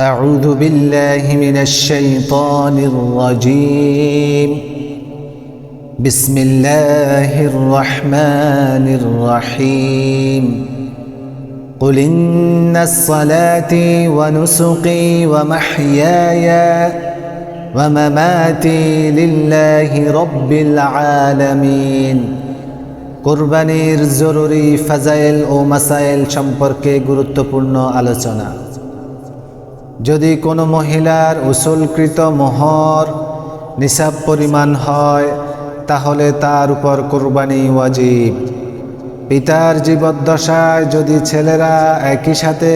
أعوذ بالله من الشيطان الرجيم بسم الله الرحمن الرحيم قل إن الصلاة ونسقي ومحياي ومماتي لله رب العالمين কোরবানির জরুরি ফাজাইল ও মাসাইল সম্পর্কে গুরুত্বপূর্ণ আলোচনা যদি কোনো মহিলার উসুলকৃত মোহর নিসাব পরিমাণ হয়, তাহলে তার উপর কোরবানি ওয়াজিব। পিতার জীবদ্দশায় যদি ছেলেরা একই সাথে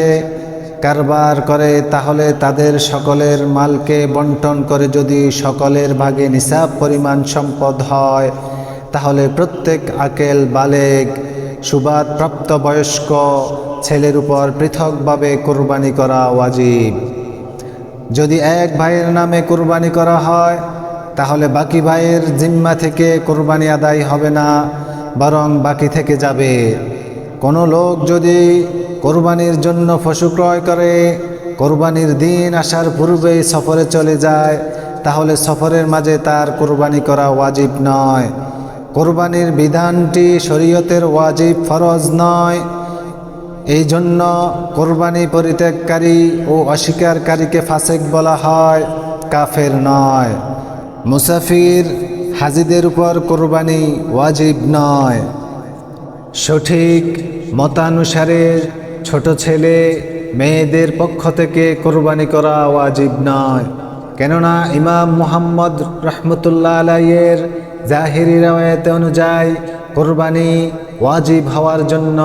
কারবার করে, তাহলে তাদের সকলের মালকে বন্টন করে যদি সকলের ভাগে নিসাব পরিমাণ সম্পদ হয়, তাহলে প্রত্যেক আকেল বালেগ সুবাদ প্রাপ্ত বয়স্ক ছেলের উপর পৃথকভাবে কোরবানি করা ওয়াজিব। যদি এক ভাইয়ের নামে কোরবানি করা হয়, তাহলে বাকি ভাইয়ের জিম্মা থেকে কোরবানি আদায় হবে না, বরং বাকি থেকে যাবে। কোনো লোক যদি কোরবানির জন্য পশু ক্রয় করে, কোরবানির দিন আসার পূর্বেই সফরে চলে যায়, তাহলে সফরের মাঝে তার কোরবানি করা ওয়াজিব নয়। কোরবানির বিধানটি শরীয়তের ওয়াজিব ফরজ নয়। এই জন্য কোরবানি পরিত্যাগকারী ও অস্বীকারীকে ফাসেক বলা হয় কাফের নয়। মুসাফির হাজিদের উপর কোরবানি ওয়াজিব নয়। সঠিক মতানুসারে ছোট ছেলে মেয়েদের পক্ষ থেকে কোরবানি করা ওয়াজিব নয়। কেননা ইমাম মুহাম্মদ রহমতুল্লাহ আলাইয়ের জাহিরি রাওয়ায়তে অনুযায়ী কোরবানি ওয়াজিব হওয়ার জন্য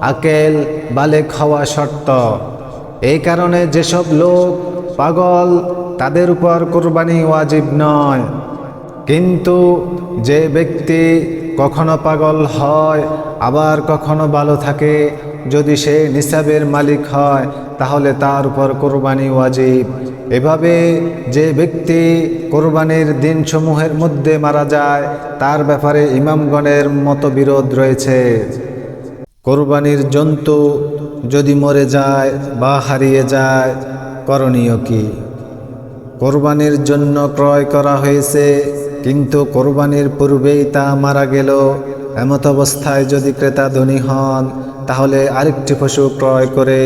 আকেল বালেক হওয়া শর্ত। এই কারণে যেসব লোক পাগল, তাদের উপর কোরবানি ওয়াজিব নয়। কিন্তু যে ব্যক্তি কখনো পাগল হয়, আবার কখনো ভালো থাকে, যদি সে নিসাবের মালিক হয়, তাহলে তার উপর কোরবানি ওয়াজিব। এভাবে যে ব্যক্তি কোরবানির দিনসমূহের মধ্যে মারা যায়, তার ব্যাপারে ইমামগণের মতবিরোধ রয়েছে। কোরবানির জন্তু যদি মরে যায় বা হারিয়ে যায়, করণীয় কি? কোরবানির জন্য ক্রয় করা হয়েছে, কিন্তু কোরবানির পূর্বেই তা মারা গেল। এমত অবস্থায় যদি ক্রেতা ধনী হন, তাহলে আরেকটি পশু ক্রয় করে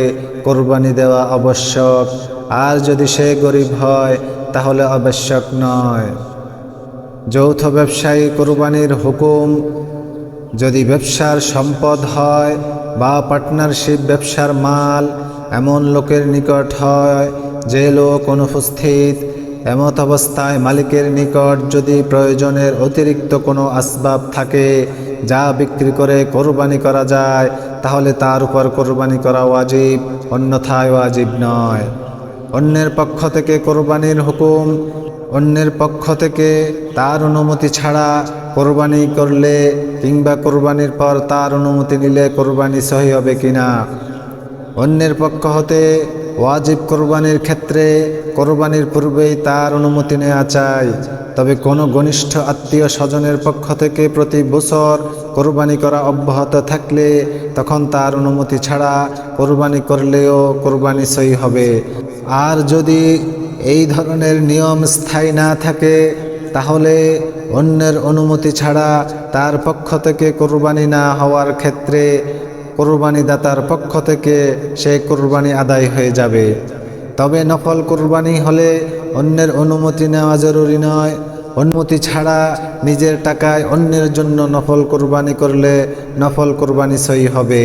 কোরবানি দেওয়া আবশ্যক। আর যদি সে গরিব হয়, তাহলে আবশ্যক নয়। যৌথ ব্যবসায়ী কোরবানির হুকুম, যদি ব্যবসার সম্পদ হয় বা পার্টনারশিপ ব্যবসার মাল এমন লোকের নিকট হয়, যে লোক অনুপস্থিত, এমত অবস্থায় মালিকের নিকট যদি প্রয়োজনের অতিরিক্ত কোনো আসবাব থাকে, যা বিক্রি করে কোরবানি করা যায়, তাহলে তার উপর কোরবানি করা ওয়াজিব, অন্যথায় ওয়াজিব নয়। অন্যের পক্ষ থেকে কোরবানির হুকুম, অন্যের পক্ষ থেকে তার অনুমতি ছাড়া কোরবানি করলে কিংবা কোরবানির পর তার অনুমতি নিলে কোরবানি সহি হবে কিনা অন্যের পক্ষ হতে ওয়াজিব কোরবানির ক্ষেত্রে কোরবানির পূর্বেই তার অনুমতি নেওয়া চাই। তবে কোনো ঘনিষ্ঠ আত্মীয় স্বজনের পক্ষ থেকে প্রতি বছর কোরবানি করা অব্যাহত থাকলে তখন তার অনুমতি ছাড়া কোরবানি করলেও কোরবানি সই হবে। আর যদি এই ধরনের নিয়ম স্থায়ী না থাকে, তাহলে অন্যের অনুমতি ছাড়া তার পক্ষ থেকে কোরবানি না হওয়ার ক্ষেত্রে কোরবানি দাতার পক্ষ থেকে সেই কোরবানি আদায় হয়ে যাবে। তবে নফল কোরবানি হলে অন্যের অনুমতি নেওয়া জরুরি নয়। অনুমতি ছাড়া নিজের টাকায় অন্যের জন্য নফল কোরবানি করলে নফল কোরবানি সই হবে।